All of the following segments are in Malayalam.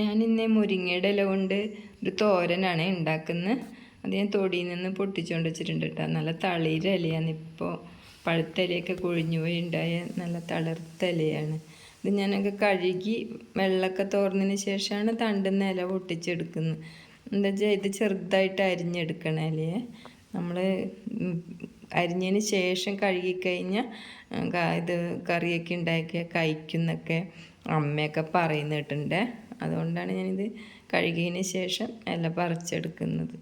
ഞാൻ ഇന്ന് മുരിങ്ങയുടെ ഇല കൊണ്ട് ഒരു തോരനാണ് ഉണ്ടാക്കുന്നത്. അത് ഞാൻ തൊടിയിൽ നിന്ന് പൊട്ടിച്ചുകൊണ്ട് വെച്ചിട്ടുണ്ട് കേട്ടോ. നല്ല തളിര ഇലയാണ്. ഇപ്പോൾ പഴുത്ത ഇലയൊക്കെ കൊഴിഞ്ഞു പോയി ഉണ്ടായ നല്ല തളിർത്ത ഇലയാണ്. ഇത് ഞാനൊക്കെ കഴുകി വെള്ളമൊക്കെ തോർന്നതിന് ശേഷമാണ് തണ്ടുന്ന ഇല പൊട്ടിച്ചെടുക്കുന്നത്. എന്താ വെച്ചാൽ ഇത് ചെറുതായിട്ട് അരിഞ്ഞെടുക്കണ ഇലയെ. നമ്മൾ അരിഞ്ഞതിന് ശേഷം കഴുകിക്കഴിഞ്ഞാൽ ഇത് കറിയൊക്കെ ഉണ്ടാക്കിയ കഴിക്കുന്നൊക്കെ അമ്മയൊക്കെ പറയുന്ന കേട്ടിട്ടുണ്ട്. അതുകൊണ്ടാണ് ഞാനിത് കഴുകിയതിന് ശേഷം ഇല പറിച്ചെടുക്കുന്നത്.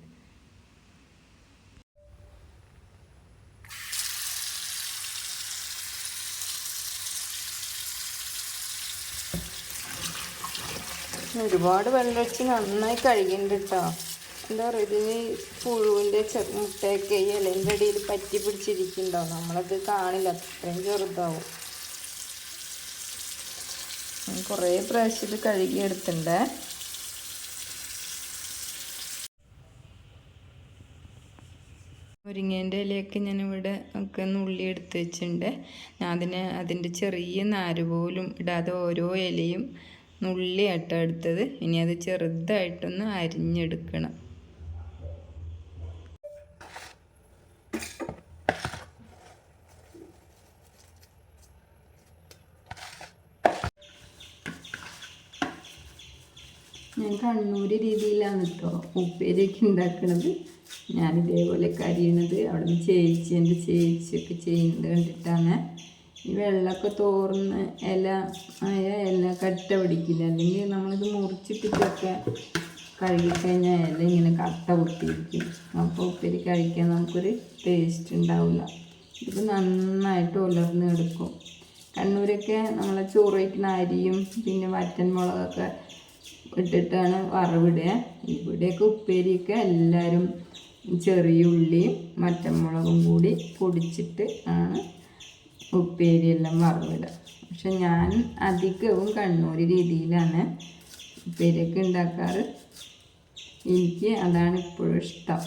ഒരുപാട് വെള്ളമൊഴിച്ച് നന്നായി കഴുകിയിട്ടുണ്ട് കേട്ടോ എന്താ പറയുക ഇതിന് പുഴുവിന്റെ മുട്ടയൊക്കെ ഇലന്റെ അടിയിൽ പറ്റി പിടിച്ചിരിക്കുന്നുണ്ടാവും നമ്മളത് കാണില്ല അത്രയും ചെറുതാവും. കുറേ പ്രാവശ്യം ഇത് കഴുകിയെടുത്തിട്ടുണ്ട് മുരിങ്ങേന്റെ ഇലയൊക്കെ ഞാനിവിടെ ഒക്കെ നുള്ളി എടുത്ത് വെച്ചിട്ടുണ്ട്. ഞാൻ അതിനെ അതിന്റെ ചെറിയ നാര് പോലും ഇടാതെ ഓരോ ഇലയും നുള്ളിയാട്ടോ എടുത്തത്. ഇനി അത് ചെറുതായിട്ടൊന്ന് അരിഞ്ഞെടുക്കണം. ഞാൻ കണ്ണൂർ രീതിയിലാണ് കേട്ടോ ഉപ്പേരിയൊക്കെ ഉണ്ടാക്കുന്നത് ഞാൻ ഇതേപോലെ കരിയണത് അവിടെ നിന്ന് ചേച്ചി എന്റെ ചേച്ചിയൊക്കെ ചെയ്യുന്നത് കണ്ടിട്ടാണ്. ഈ വെള്ളമൊക്കെ തോർന്ന് ഇല ആയ ഇല കട്ട പിടിക്കില്ല. അല്ലെങ്കിൽ നമ്മളിത് മുറിച്ചിട്ടിട്ടൊക്കെ കഴുകിക്കഴിഞ്ഞാൽ ഇല ഇങ്ങനെ കട്ട പൊട്ടിയിരിക്കും. അപ്പോൾ ഉപ്പേരി കഴിക്കാൻ നമുക്കൊരു ടേസ്റ്റ് ഉണ്ടാവില്ല ഇത് നന്നായിട്ട് ഉലർന്ന് എടുക്കും. കണ്ണൂരൊക്കെ നമ്മളെ ചോറ് വയ്ക്കുന്ന അരിയും പിന്നെ വറ്റൻ മുളകൊക്കെ ഇട്ടിട്ടാണ് വറവിടുക. ഇവിടെയൊക്കെ ഉപ്പേരിയൊക്കെ എല്ലാവരും ചെറിയ ഉള്ളിയും മറ്റമുളകും കൂടി പൊടിച്ചിട്ട് ആണ് ഉപ്പേരിയെല്ലാം വറവിടുക. പക്ഷെ ഞാൻ അധികവും കണ്ണൂർ രീതിയിലാണ് ഉപ്പേരിയൊക്കെ ഉണ്ടാക്കാറ്. എനിക്ക് അതാണ് ഇപ്പോഴും ഇഷ്ടം.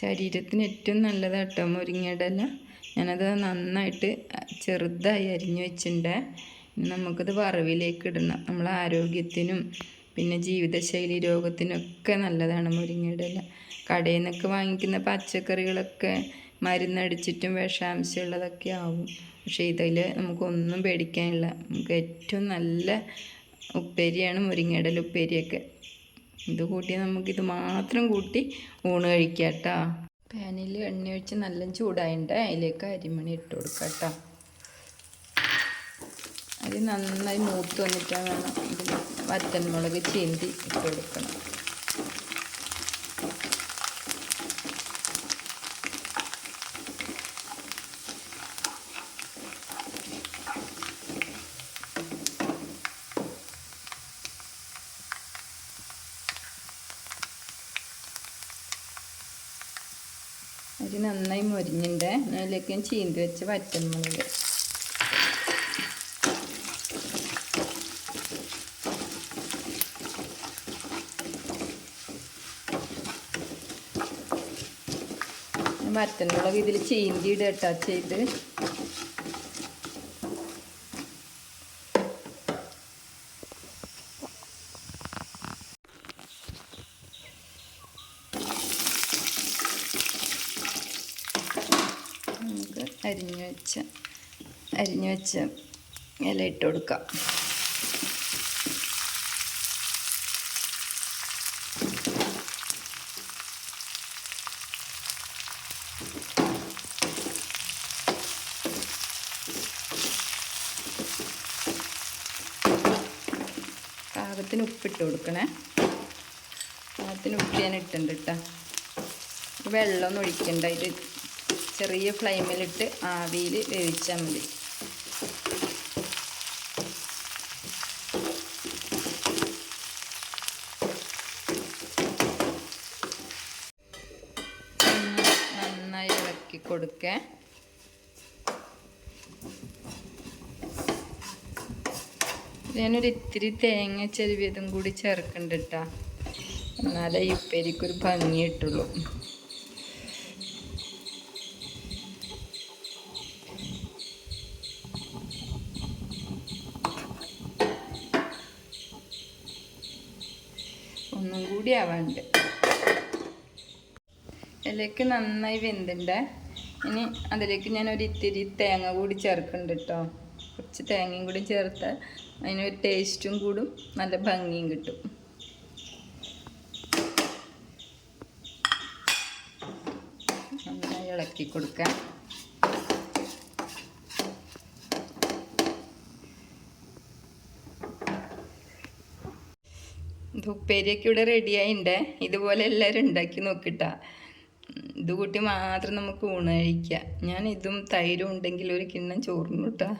ശരീരത്തിന് ഏറ്റവും നല്ലതാട്ടോ മുരിങ്ങയുടെ ഇല ഞാനത് നന്നായിട്ട് ചെറുതായി അരിഞ്ഞു വെച്ചിട്ടുണ്ട്. നമുക്കത് വറവിലേക്ക് ഇടണം. നമ്മളെ ആരോഗ്യത്തിനും പിന്നെ ജീവിതശൈലി രോഗത്തിനൊക്കെ നല്ലതാണ് മുരിങ്ങയുടെ ഇല കടയിൽ നിന്നൊക്കെ വാങ്ങിക്കുന്ന പച്ചക്കറികളൊക്കെ മരുന്നടിച്ചിട്ടും വിഷാംശമുള്ളതൊക്കെ ആവും. പക്ഷേ ഇതിൽ നമുക്കൊന്നും പേടിക്കാനില്ല. നമുക്ക് ഏറ്റവും നല്ല ഉപ്പേരിയാണ് മുരിങ്ങയുടെ ഉപ്പേരിയൊക്കെ. ഇത് കൂട്ടി നമുക്കിത് മാത്രം കൂട്ടി ഊണ് കഴിക്കാം കേട്ടോ. പാനിൽ എണ്ണ ഒഴിച്ച് നല്ല ചൂടായിട്ട് അതിലേക്ക് അരിമണി ഇട്ട് കൊടുക്കാം കേട്ടോ അത് നന്നായി മൂത്ത് വന്നിട്ടാണ് വേണം ഇതിൽ വറ്റൻമുളക് ചീന്തി ഇട്ട് കൊടുക്കണം അരി നന്നായി മൊരിഞ്ഞിട്ടുണ്ട് അതിലേക്ക് ഞാൻ ചീന്തി വെച്ച് വറ്റൻമുളക് വറ്റൻമുളക് ഇതിൽ ചീന്തി ഇടട്ടാ ചെയ്ത് നമുക്ക് അരിഞ്ഞു വെച്ച അരിഞ്ഞു വെച്ച ഇല ഇട്ട് കൊടുക്കാം പാകത്തിന് ഉപ്പിട്ട് കൊടുക്കണേ. പാകത്തിന് ഉപ്പ് ഞാൻ ഇട്ടുണ്ട് കേട്ടോ വെള്ളമൊന്നും ഒഴിക്കണ്ട ഇത് ചെറിയ ഫ്ലെയിമിലിട്ട് ആവിയിൽ വേവിച്ചാൽ മതി. നന്നായി ഇളക്കി കൊടുക്കേ. ഞാനൊരു ഇത്തിരി തേങ്ങ ചെരുവിയതും കൂടി ചേർക്കണ്ട കേട്ടോ എന്നാലേ ഈ ഉപ്പേരിക്കൊരു ഭംഗി കിട്ടുള്ളൂ. ഒന്നും കൂടി ആവാണ്ട്. ഇതിലേക്ക് നന്നായി വെന്തിണ്ട്. ഇനി അതിലേക്ക് ഞാൻ ഒരു ഇത്തിരി തേങ്ങ കൂടി ചേർക്കുന്നുണ്ട് കേട്ടോ കുറച്ച് തേങ്ങയും കൂടി ചേർത്ത് അതിനൊരു ടേസ്റ്റും കൂടും നല്ല ഭംഗിയും കിട്ടും. നന്നായി ഇളക്കി കൊടുക്കാം. ഇത് ഉപ്പേരിയൊക്കെ ഇവിടെ റെഡിയായിണ്ടേ. ഇതുപോലെ എല്ലാവരും ഉണ്ടാക്കി നോക്കിട്ടാ. ഇത് കൂട്ടി മാത്രം നമുക്ക് ഊണ് കഴിക്കാം. ഞാൻ ഇതും തൈരും ഉണ്ടെങ്കിൽ ഒരു കിണ്ണം ചോറിന് കേട്ടാ.